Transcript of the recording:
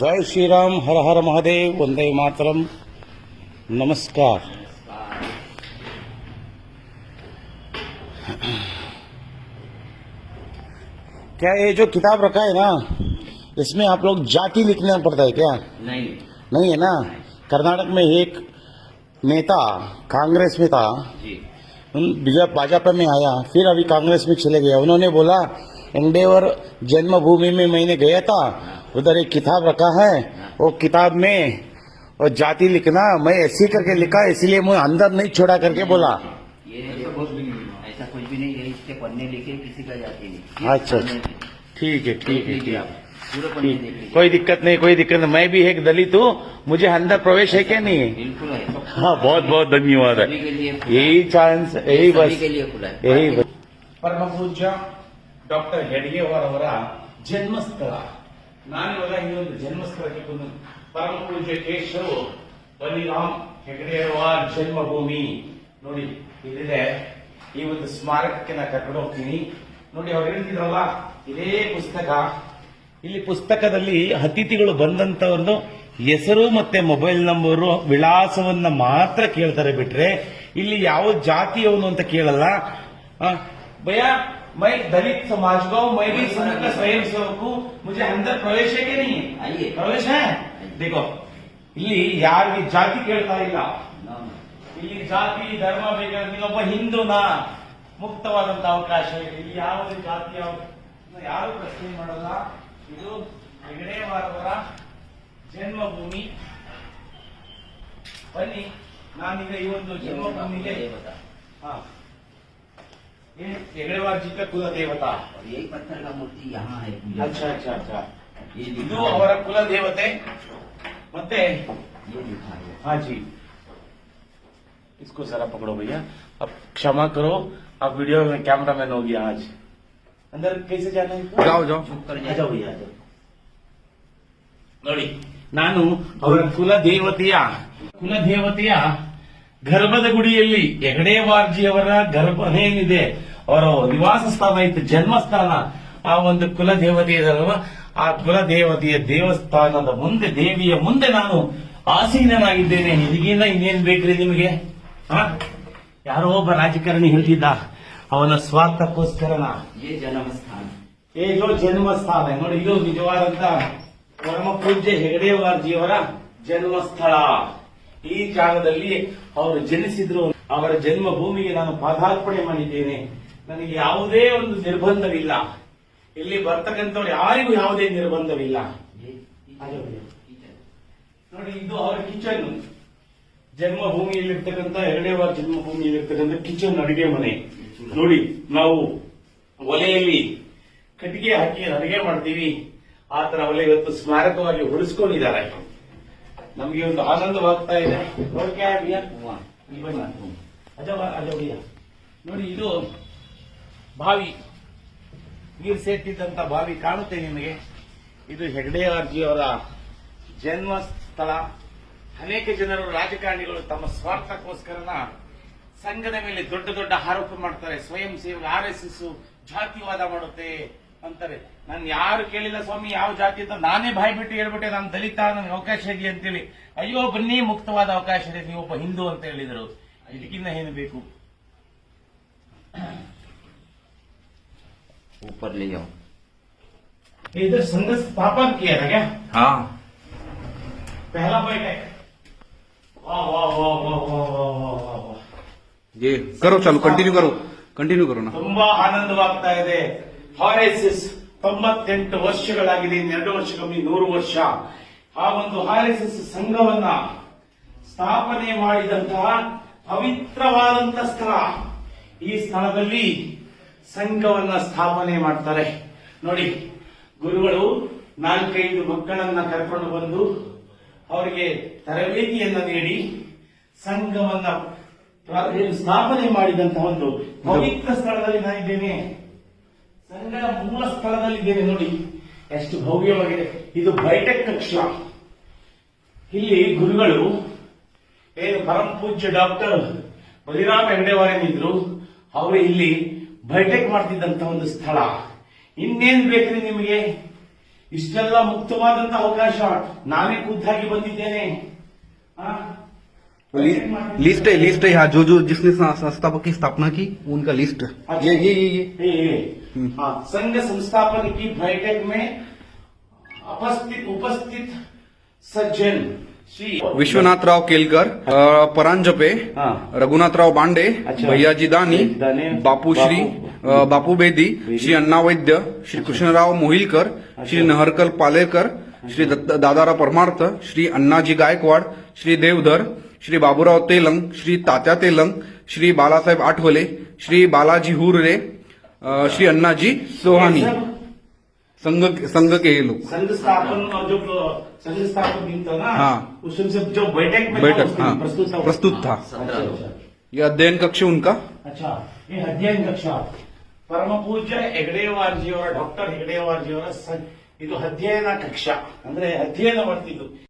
जय श्री राम हर हर महादेव वंदे मातरम। नमस्कार। क्या ये जो किताब रखा है ना इसमें आप लोग जाति लिखना पड़ता है क्या? नहीं। नहीं है ना? कर्नाटक में एक नेता कांग्रेस में था। जी। भाजपा में आया फिर अभी कांग्रेस में चले गया। उन्होंने बोला एंडेवर जन्मभूमि में मैंने गया था उधर एक किताब रखा है वो किताब में और जाति लिखना मैं ऐसे करके लिखा इसलिए मुझे अंदर नहीं छोड़ा करके बोला। ऐसा कुछ भी नहीं है पढ़ने लिखे किसी का जाति नहीं। अच्छा, अच्छा। ठीक है ठीक है ठीक। है कोई दिक्कत नहीं कोई दिक्कत नहीं मैं भी एक दलित हूँ मुझे अंदर प्रवेश है क्या नहीं? हाँ बहुत बहुत धन्यवाद है। यही चांस यही बस। यही बस। परम पूज्य डॉक्टर हेडगे जन्म स्थला ನಾನಿವಾಗ ಇನ್ನೊಂದು ಜನ್ಮಸ್ಥಳಕ್ಕೆ ಬಂದು ಪರಮ ಪೂಜ್ಯ ಕೇಶವ್ ಬಲಿರಾಮ್ ಹೆಗಡೆಯವಾರ್ ಜನ್ಮಭೂಮಿ. ನೋಡಿ, ಇಲ್ಲಿದೆ. ಈ ಒಂದು ಸ್ಮಾರಕಕ್ಕೆ ನಾನು ಕರ್ಕೊಂಡು ಹೋಗ್ತೀನಿ. ನೋಡಿ, ಅವ್ರು ಹೇಳ್ತಿದ್ರಲ್ಲ, ಇದೇ ಪುಸ್ತಕ. ಇಲ್ಲಿ ಪುಸ್ತಕದಲ್ಲಿ ಅತಿಥಿಗಳು ಬಂದಂತವ್ರದ್ದು ಹೆಸರು ಮತ್ತೆ ಮೊಬೈಲ್ ನಂಬರು, ವಿಳಾಸವನ್ನ ಮಾತ್ರ ಕೇಳ್ತಾರೆ ಬಿಟ್ರೆ, ಇಲ್ಲಿ ಯಾವ ಜಾತಿಯವನು ಅಂತ ಕೇಳಲ್ಲ. ಭಯ? मैं दलित समाज को हूँ, मैं भी संघ का स्वयं सेवक हूँ मुझे अंदर प्रवेश है कि नहीं है आइए। ಪ್ರವೇಶ देखो ಇಲ್ಲಿ ಯಾರಿಗೆ ಜಾತಿ ಕೇಳ್ತಾ ಇಲ್ಲ ना, ना। ಇಲ್ಲಿ ಜಾತಿ ಧರ್ಮ ಬೇಕಾದ್ರೆ ನೀನೊಬ್ಬ ಹಿಂದೂನಾ ಮುಕ್ತವಾದಂತ ಅವಕಾಶ ಇದೆ ಇಲ್ಲಿ ಯಾವುದೇ ಜಾತಿ ಯಾವ- ಯಾರು ಪ್ರಶ್ನೆ ಮಾಡಲ್ಲ ಇದು ಹೆಗಡೆವಾರವರ ಜನ್ಮಭೂಮಿ ಬನ್ನಿ ನಾನೀಗ ಈ ಒಂದು ये ಜನ್ಮಭೂಮಿಗೆ ये बता हाँ ये ಹೆಗಡೆವಾರ ಜಿ का ಕುಲ ದೇವತಾ और यही पत्थर का मूर्ति यहाँ है पूजा अच्छा अच्छा अच्छा ये ಇದು लिखा है ಅವರ ಕುಲ ದೇವತೆ ಮತ್ತೆ ये लिखा है हाँ जी इसको जरा पकड़ो भैया अब क्षमा करो आप वीडियो में कैमरा मैन हो गया आज अंदर कैसे जाना है इनको? जाओ जाओ चुप कर आ जाए जाओ भैया आ जाओ. ನೋಡಿ ನಾನು ಅವರ ಕುಲ ದೇವತೆಯ ಕುಲ ದೇವತೆಯ ಗರ್ಭದ ಗುಡಿಯಲ್ಲಿ ಹೆಗಡೇವಾರ್ಜಿಯವರ ಗರ್ಭ ಏನಿದೆ ಅವರ ನಿವಾಸ ಸ್ಥಾನ ಇತ್ತು ಜನ್ಮಸ್ಥಾನ. ಆ ಒಂದು ಕುಲದೇವತೆ ಇದಲ್ವ ಆ ಕುಲದೇವತೆಯ ದೇವಸ್ಥಾನದ ಮುಂದೆ ದೇವಿಯ ಮುಂದೆ ನಾನು ಆಸೀನನಾಗಿದ್ದೇನೆ. ಇದಗಿಂತ ಇನ್ನೇನ್ ಬೇಕ್ರಿ ನಿಮಗೆ? ಯಾರೋ ಒಬ್ಬ ರಾಜಕಾರಣಿ ಹೇಳ್ತಿದ್ದ ಅವನ ಸ್ವಾರ್ಥಕ್ಕೋಸ್ಕರ ಏ ಜನ್ಮಸ್ಥಾನ. ಏ ಜನ್ಮಸ್ಥಾನ. ನೋಡಿ ಇದು ನಿಜವಾದಂತ ಪರಮ ಪೂಜ್ಯ ಹೆಗಡೆವಾರ್ಜಿಯವರ ಜನ್ಮಸ್ಥಳ. ಈ ಜಾಗದಲ್ಲಿ ಅವರು ಜನಿಸಿದ್ರು. ಅವರ ಜನ್ಮ ಭೂಮಿಗೆ ನಾನು ಪಾದಾರ್ಪಣೆ ಮಾಡಿದ್ದೇನೆ. ನನಗೆ ಯಾವುದೇ ಒಂದು ನಿರ್ಬಂಧವಿಲ್ಲ. ಇಲ್ಲಿ ಬರ್ತಕ್ಕಂಥವ್ರು ಯಾರಿಗೂ ಯಾವುದೇ ನಿರ್ಬಂಧವಿಲ್ಲ. ನೋಡಿ ಇದು ಅವರ ಕಿಚನ್. ಜನ್ಮಭೂಮಿಯಲ್ಲಿರ್ತಕ್ಕಂಥ ಎರಡೇ ವಾರ ಜನ್ಮಭೂಮಿಯಲ್ಲಿರ್ತಕ್ಕಂಥ ಕಿಚನ್ ಅಡಿಗೆ ಮನೆ. ನೋಡಿ ನಾವು ಒಲೆಯಲ್ಲಿ ಕಟ್ಟಿಗೆ ಹಾಕಿ ಅಡಿಗೆ ಮಾಡ್ತೀವಿ. ಆ ತರ ಒಲೆ ಇವತ್ತು ಸ್ಮಾರಕವಾಗಿ ಉಳಿಸ್ಕೊಂಡಿದ್ದಾರೆ. ನಮಗೆ ಒಂದು ಆನಂದವಾಗ್ತಾ ಇದೆ. ನೋಡಿ ಇದು ಬಾವಿ, ನೀರು ಸೇರ್ತಿದ್ದಂತ ಬಾವಿ ಕಾಣುತ್ತೆ ನಿಮಗೆ? ಇದು ಹೆಗಡೆ ಅವರ ಜನ್ಮ ಸ್ಥಳ. ಅನೇಕ ಜನರು ರಾಜಕಾರಣಿಗಳು ತಮ್ಮ ಸ್ವಾರ್ಥಕ್ಕೋಸ್ಕರನ ಸಂಘದ ಮೇಲೆ ದೊಡ್ಡ ದೊಡ್ಡ ಆರೋಪ ಮಾಡ್ತಾರೆ. ಸ್ವಯಂ ಸೇವಕ, ಆರ್ ಎಸ್ ಎಸ್ ಜಾತಿವಾದ ಮಾಡುತ್ತೆ ಅಂತಾರೆ. ನಾನು ಯಾರು ಕೇಳಿಲ್ಲ ಸ್ವಾಮಿ, ಯಾವ ಜಾತಿ ಅಂತ ನಾನೇ ಬಿಟ್ಟು ಹೇಳ್ಬಿಟ್ಟೆ. ನಾನು ದಲಿತ ನನಗೆ ಅವಕಾಶ ಇದೆಯಾ ಅಂತೇಳಿ. ಅಯ್ಯೋ ಬನ್ನಿ ಮುಕ್ತವಾದ ಅವಕಾಶ ಇದೆ. ನೀವು ಒಬ್ಬ ಹಿಂದೂ ಅಂತ ಹೇಳಿದರು. ಇದಕ್ಕಿಂತ ಏನು ಬೇಕು? ऊपर ले जाओ इधर संघ स्थापन किया था क्या हाँ पहला बैठक वाह वाह वाह वाह वाह वाह वाह वाह वाह ये करो चालू कंटिन्यू करो कंटिन्यू करो ना ತುಂಬಾ ಆನಂದವಾಗ್ತಾ ಇದೆ ಆರ್ ಎಸ್ ಎಸ್ ತೊಂಬತ್ತೆಂಟು ವರ್ಷಗಳಾಗಿದೆ ಇನ್ನೆರಡು ವರ್ಷ ಕಮ್ಮಿ ನೂರು ವರ್ಷ ಆ ಒಂದು ಆರ್ ಎಸ್ ಎಸ್ ಸಂಘವನ್ನ ಸ್ಥಾಪನೆ ಮಾಡಿದಂತಹ ಪವಿತ್ರವಾದಂತಹ ಸ್ಥಳ ಈ ಸ್ಥಳದಲ್ಲಿ ಸಂಘವನ್ನ ಸ್ಥಾಪನೆ ಮಾಡ್ತಾರೆ. ನೋಡಿ, ಗುರುಗಳು ನಾಲ್ಕೈದು ಮಕ್ಕಳನ್ನ ಕರ್ಕೊಂಡು ಬಂದು ಅವರಿಗೆ ತರಬೇತಿಯನ್ನ ನೀಡಿ ಸಂಘವನ್ನ ಸ್ಥಾಪನೆ ಮಾಡಿದಂತಹ ಒಂದು ಪವಿತ್ರ ಸ್ಥಳದಲ್ಲಿ ನಾನಿದ್ದೇನೆ ಸಂಘದ ಮೂಲ ಸ್ಥಳದಲ್ಲಿದ್ದೇನೆ ನೋಡಿ. ಎಷ್ಟು ಭವ್ಯವಾಗಿದೆ. ಇದು ಬೈಟೆಕ್ ಕಕ್ಷ ಇಲ್ಲಿ ಗುರುಗಳು, ಏನು ಪರಮ ಪೂಜ್ಯ ಡಾಕ್ಟರ್ ಬಲಿರಾಮ್ ಹೆಗಡೆವಾರೇನಿದ್ರು, ಅವರು ಇಲ್ಲಿ ಬೈಟೆಕ್ ಮಾಡ್ತಿದ್ದಂತ ಒಂದು ಸ್ಥಳ ಇನ್ನೇನ್ ಬೇಕ್ರಿ ನಿಮಗೆ ಇಷ್ಟೆಲ್ಲ ಮುಕ್ತವಾದಂತ ಅವಕಾಶ ನಾನೇ ಖುದ್ದಾಗಿ ಬಂದಿದ್ದೇನೆ ಆ? लिस्ट है लिस्ट है यहाँ जो जो जिसने सं- संस्थापक की स्थापना की उनका लिस्ट ये ये ये ये ये, ये। हाँ, संघ संस्थापन की बैठक में उपस्थित उपस्थित सज्जन श्री विश्वनाथराव केलकर परांजपे हाँ। रघुनाथराव बांडे। भैयाजी दानी बापूश्री बापू- बेदी श्री अण्णा वैद्य श्री कृष्णराव मोहिलकर श्री नहरकल पालेकर श्री दत्त- दादाराव परमार्थ श्री अण्णाजी गायकवाड श्री देवधर श्री बाबूराव तेलंग श्री तात्या तेलंग श्री बालासाहेब आठवले श्री बालाजी हुर्रे अ, श्री अण्णाजी सोहानी. संघ संघ के ये लोग संघ स्थापन और जो संघ स्थापन दिन था ना हाँ। उसमें से जो बैठक में था, बैठक उसमें हाँ प्रस्तुत था प्रस्तुत था अच्छा, अच्छा। ये अध्ययन कक्ष उनका अच्छा ये ಅಧ್ಯಯನ ಕಕ್ಷ ಪರಮ ಪೂಜ್ಯ ಹೆಗಡೆವಾರ್ಜಿಯವರ ಡಾಕ್ಟರ್ ಹೆಗಡೆವಾರ್ಜಿಯವರ ಸ- ಇದು ಅಧ್ಯಯನ ಕಕ್ಷ ಅಂದ್ರೆ ಅಧ್ಯಯನ ಮಾಡ್ತಿದ್ದು